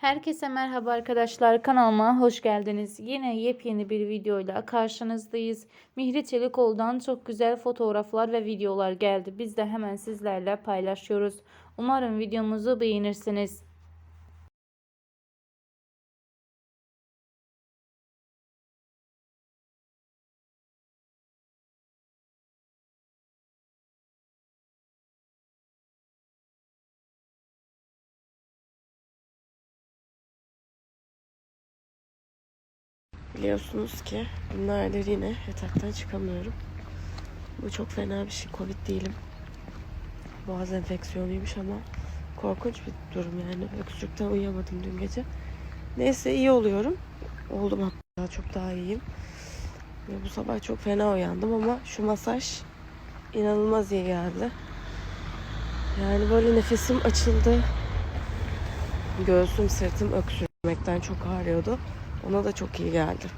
Herkese merhaba arkadaşlar kanalıma hoş geldiniz. Yine yepyeni bir videoyla karşınızdayız. Mihri Çelikoğlu'dan çok güzel fotoğraflar ve videolar geldi. Biz de hemen sizlerle paylaşıyoruz. Umarım videomuzu beğenirsiniz. Biliyorsunuz ki günlerdir yine yataktan çıkamıyorum. Bu çok fena bir şey. Covid değilim. Boğaz enfeksiyonuymuş ama korkunç bir durum yani. Öksürükten uyuyamadım dün gece. Neyse iyi oluyorum. Oldum hatta çok daha iyiyim. Ve bu sabah çok fena uyandım ama şu masaj inanılmaz iyi geldi. Yani böyle nefesim açıldı. Göğsüm, sırtım öksürmekten çok ağrıyordu. Ona da çok iyi geldi.